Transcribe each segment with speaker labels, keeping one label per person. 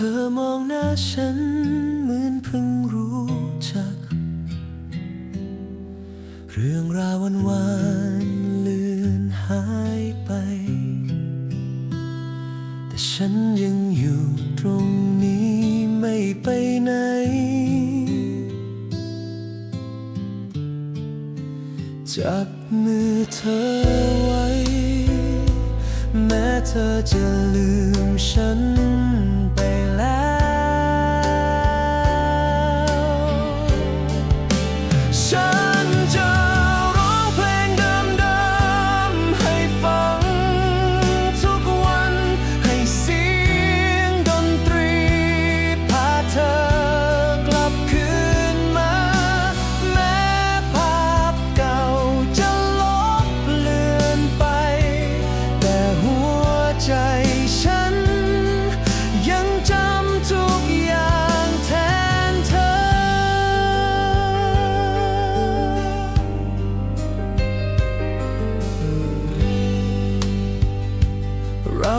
Speaker 1: ธอมองหน้าฉันเหมือนเพิ่งรู้จัก เรื่องราววันวานเลือนหายไป แต่ฉันยังอยู่ตรงนี้ไม่ไปไหน จับมือเธอไว้ แม้เธอจะลืมฉัน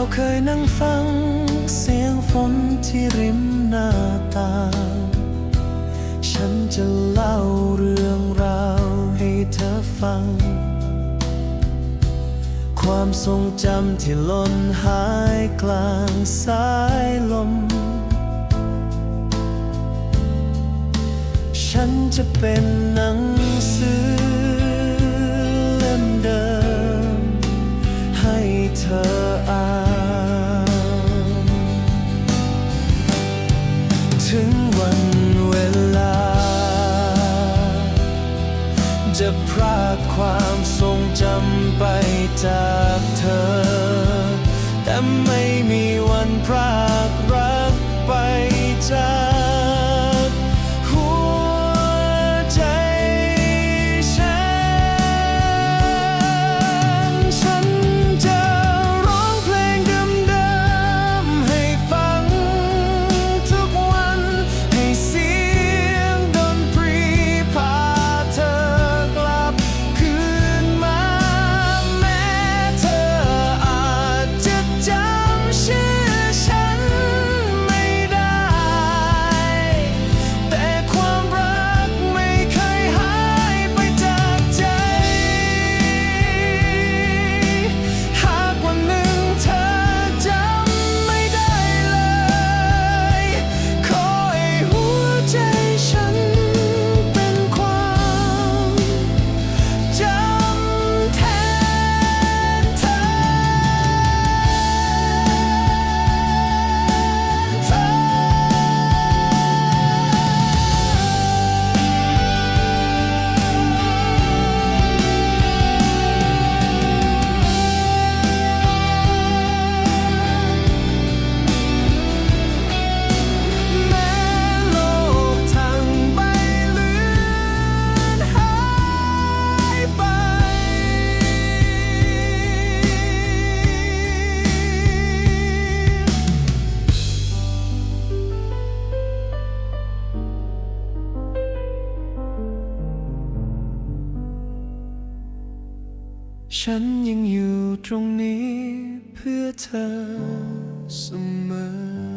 Speaker 1: เราเคยนั่งฟัง เสียงฝนที่ริมหน้าต่าง ฉันจะเล่าเรื่องราวให้เธอฟัง ความทรงจำที่หล่นหายกลางสายลม ฉันจะเป็นน จะพรากความทรงจำไปจากเธอ แต่ไม่มีวันพราก ฉันยังอยู่ตรงนี้เพื่อเธอเสมอ